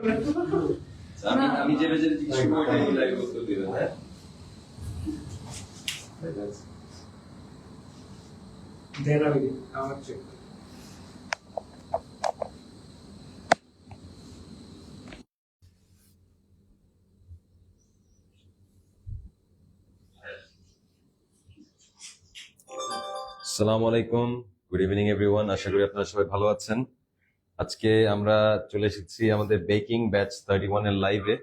আমি আমি যে বেজে জিজ্ঞেস ওইটাই লাইভ উত্তর দিবেন হ্যাঁ? দেন আমি আমার চেক আসসালামু আলাইকুম গুড ইভিনিং এভরিওয়ান আশা করি আপনারা সবাই ভালো আছেন। আজকে আমরা চলে এসেছি আমাদের বেকিং ব্যাচ থার্টি ওয়ানের লাইভে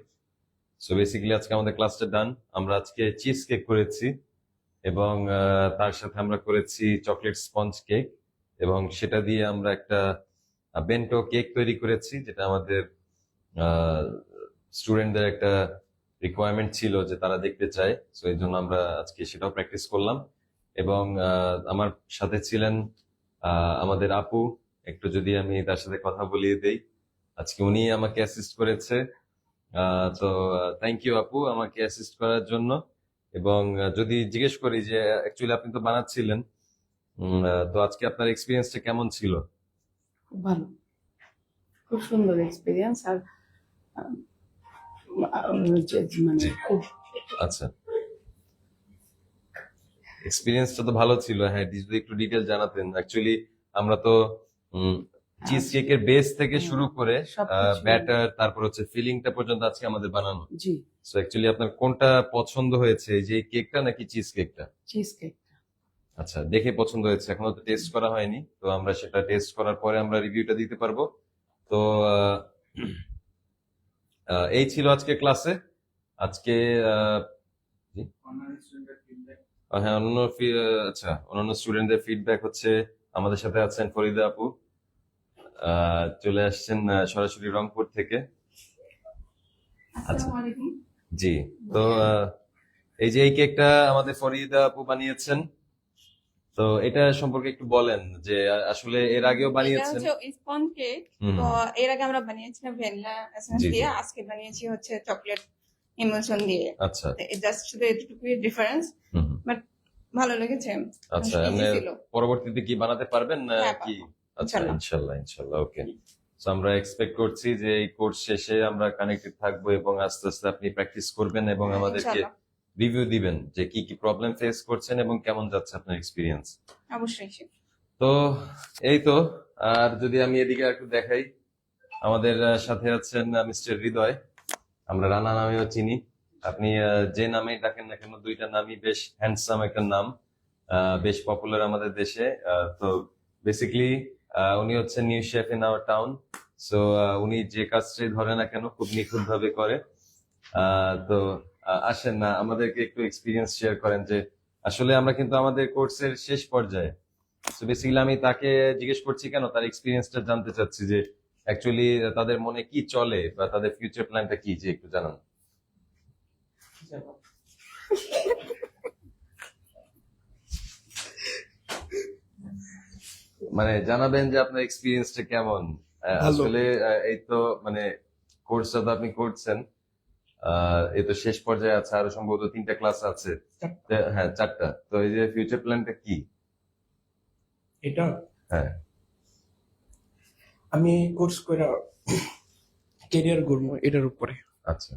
সো বেসিক্যালি আজকে আমাদের ক্লাসটা ডান আমরা আজকে চিজ কেক করেছি এবং তার সাথে আমরা করেছি চকলেট স্পঞ্জ কেক এবং সেটা দিয়ে আমরা একটা বেন্টো কেক তৈরি করেছি, যেটা আমাদের স্টুডেন্টদের একটা রিকোয়ারমেন্ট ছিল যে তারা দেখতে চায়। সো এই জন্য আমরা আজকে সেটাও প্র্যাকটিস করলাম এবং আমার সাথে ছিলেন আমাদের আপু একটু যদি আমি তার সাথে কথা বলিয়ে দেই। আজকে উনি আমাকে অ্যাসিস্ট করেছে। তো থ্যাংক ইউ আপু আমাকে অ্যাসিস্ট করার জন্য। এবং যদি জিজ্ঞেস করি যে অ্যাকচুয়ালি আপনি তো বানাচ্ছিলেন। তো আজকে আপনার এক্সপিরিয়েন্সটা কেমন ছিল? খুব ভালো। খুব সুন্দর এক্সপিরিয়েন্স আর মানে খুব আচ্ছা। এক্সপিরিয়েন্সটা তো ভালো ছিল। হ্যাঁ যদি একটু ডিটেল জানাতেন। অ্যাকচুয়ালি আমরা তো চিজ কেকের বেস থেকে শুরু করে ব্যাটার তারপর হচ্ছে ফিলিংটা পর্যন্ত আজকে আমাদের বানানো। জি। সো অ্যাকচুয়ালি আপনার কোনটা পছন্দ হয়েছে? যে কেকটা নাকি চিজ কেকটা চিজ কেক আচ্ছা দেখে পছন্দ হয়েছে। এখনও তো টেস্ট করা হয়নি। তো আমরা সেটা টেস্ট করার পরে আমরা রিভিউটা দিতে পারব। তো এই ছিল আজকে ক্লাসে আজকে হ্যাঁ অন্য ফি- আচ্ছা অন্যান্য স্টুডেন্টদের ফিডব্যাক হচ্ছে আমাদের সাথে আছেন ফরিদা আপু। চলে আসছেন সরাসরি রংপুর থেকে। আচ্ছা। জি তো এই যে এই কেকটা আমাদের ফরিদা আপু বানিয়েছেন তো এটা সম্পর্কে একটু বলেন যে আসলে এর আগেও বানিয়েছেন? Sponge cake. তো এর আগে আমরা বানিয়েছিলাম ভ্যানিলা এসেন্স। দিয়ে আজকে বানিয়েছি হচ্ছে চকলেট ইমলশন দিয়ে। আচ্ছা। জাস্ট শুধু এতটুকুই ডিফারেন্স হুম। ভালো লেগেছে। আচ্ছা পরবর্তীতে কি বানাতে পারবেন না হ্যাঁ, কি? আচ্ছা। ইনশাল্লাহ। ইনশাল্লাহ ওকে আমরা এক্সপেক্ট করছি যে এই কোর্স শেষে আমরা কানেক্টেড থাকব এবং আস্তে আস্তে আপনি প্র্যাকটিস করবেন এবং আমাদেরকে রিভিউ দিবেন যে কি কি প্রবলেম ফেস করছেন এবং কেমন যাচ্ছে আপনার এক্সপিরিয়েন্স অবশ্যই তো এই তো আর যদি আমি এদিকে একটু দেখাই আমাদের সাথে আছেন মিস্টার হৃদয় আমরা রানা নামেও চিনি। আপনি যে নামে ডাকেন না কেন, দুইটা নামই বেশ হ্যান্ডসাম একটা নাম বেশ পপুলার আমাদের দেশে তো বেসিক্যালি উনি হচ্ছেন new chef in our town so উনি যে কাজটাই ধরে না কেন, খুব নিখুঁত ভাবে করে তো আসেন না, আমাদেরকে একটু এক্সপিরিয়েন্স শেয়ার করেন যে আসলে আমরা কিন্তু আমাদের কোর্সের শেষ পর্যায়ে। তো বেসিক্যালি আমি তাকে জিজ্ঞেস করছি, কেন তার এক্সপিরিয়েন্সটা জানতে চাচ্ছি যে অ্যাকচুয়ালি তাদের মনে কি চলে বা তাদের ফিউচার প্ল্যানটা কি? যে একটু জানান। মানে জানাবেন যে আপনার এক্সপিরিয়েন্সটা কেমন? আসলে এই তো মানে কোর্সটা তো আপনি করছেন। তো শেষ পর্যায়ে আছে। আরও সম্ভবত তিনটা ক্লাস আছে। হ্যাঁ চারটা। তো এই যে ফিউচার প্ল্যানটা কি? এটা? হ্যাঁ। আমি কোর্স করে ক্যারিয়ার করব এটার উপরে। আচ্ছা।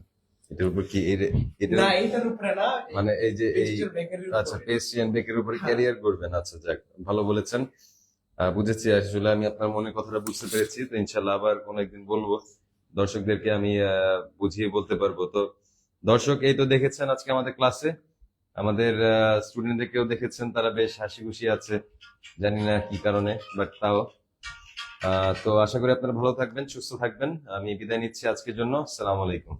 এটার উপর কি না এটার উপরে না মানে এই যে এই আচ্ছা পেস্ট্রি এন্ড বেকের উপরে। ক্যারিয়ার করবেন। আচ্ছা যাক ভালো বলেছেন। বুঝেছি আসলে আমি আপনার মনের কথাটা বুঝতে পেরেছি তো ইনশাল্লাহ আবার কোনো একদিন বলব। দর্শকদেরকে আমি বুঝিয়ে বলতে পারব। তো দর্শক এই তো দেখেছেন আজকে আমাদের ক্লাসে আমাদের স্টুডেন্টদেরকেও দেখেছেন তারা বেশ হাসি খুশি আছে। জানি না কি কারণে বাট তাও। আহ, তো আশা করি আপনারা ভালো থাকবেন সুস্থ থাকবেন। আমি বিদায় নিচ্ছি আজকের জন্য। আসসালামু আলাইকুম।